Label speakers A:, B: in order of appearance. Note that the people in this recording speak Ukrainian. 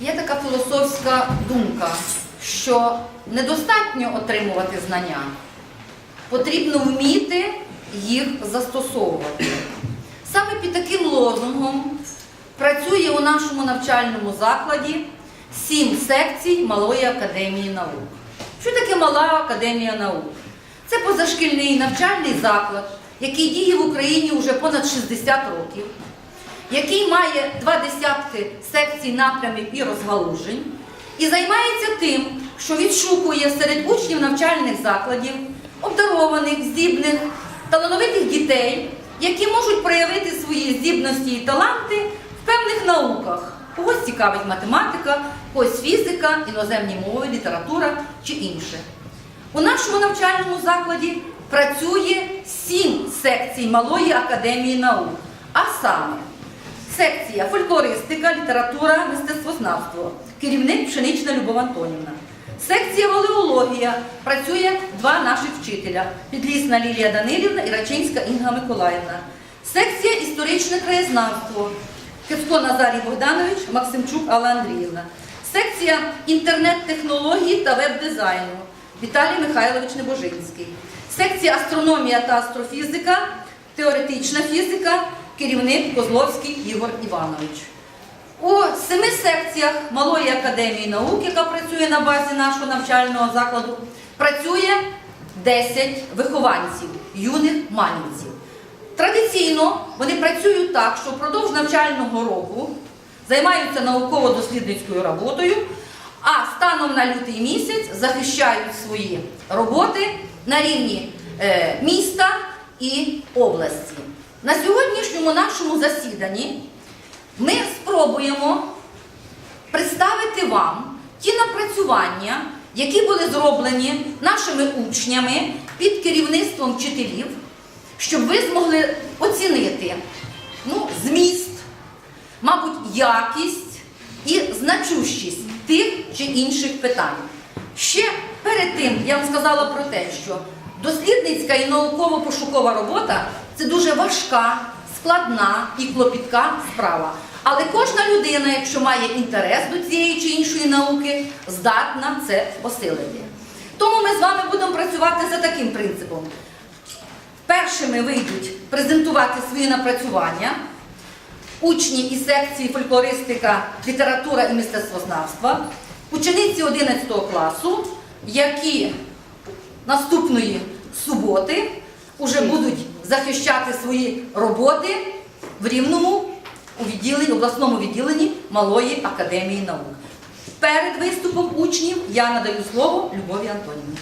A: Є така філософська думка, що недостатньо отримувати знання, потрібно вміти їх застосовувати. Саме під таким лозунгом працює у нашому навчальному закладі сім секцій Малої академії наук. Що таке Мала академія наук? Це позашкільний навчальний заклад, який діє в Україні вже понад 60 років який має два десятки секцій напрямів і розгалужень, і займається тим, що відшукує серед учнів навчальних закладів обдарованих, здібних, талановитих дітей, які можуть проявити свої здібності і таланти в певних науках. Когось цікавить математика, когось фізика, іноземні мови, література чи інше. У нашому навчальному закладі працює сім секцій Малої академії наук, а саме секція фольклористика, література, мистецтвознавство, керівник Пшенична Любов Антонівна. Секція валеологія працює два наших вчителя Підлісна Лілія Данилівна і Рачинська Інга Миколаївна. Секція історичне краєзнавство Кицько Назарій Богданович, Максимчук Алла Андріївна. Секція інтернет-технології та веб-дизайну Віталій Михайлович Небожинський. Секція астрономія та астрофізика, теоретична фізика, керівник Козловський Ігор Іванович. У семи секціях Малої академії наук, яка працює на базі нашого навчального закладу, працює 10 вихованців, юних манівців. Традиційно вони працюють так, що впродовж навчального року займаються науково-дослідницькою роботою, а станом на лютий місяць захищають свої роботи на рівні е, міста і області. На сьогоднішньому нашому засіданні ми спробуємо представити вам ті напрацювання, які були зроблені нашими учнями під керівництвом вчителів, щоб ви змогли оцінити ну, зміст, мабуть, якість і значущість тих чи інших питань. Ще перед тим я вам сказала про те, що дослідницька і науково-пошукова робота це дуже важка, складна і клопітка справа. Але кожна людина, якщо має інтерес до цієї чи іншої науки, здатна це посилити. Тому ми з вами будемо працювати за таким принципом. Першими вийдуть презентувати свої напрацювання учні із секції фольклористика, література і мистецтвознавства, учениці 11 класу, які наступної суботи вже будуть захищати свої роботи в Рівному у відділенні, обласному відділенні Малої академії наук. Перед виступом учнів я надаю слово Любові Антонівні.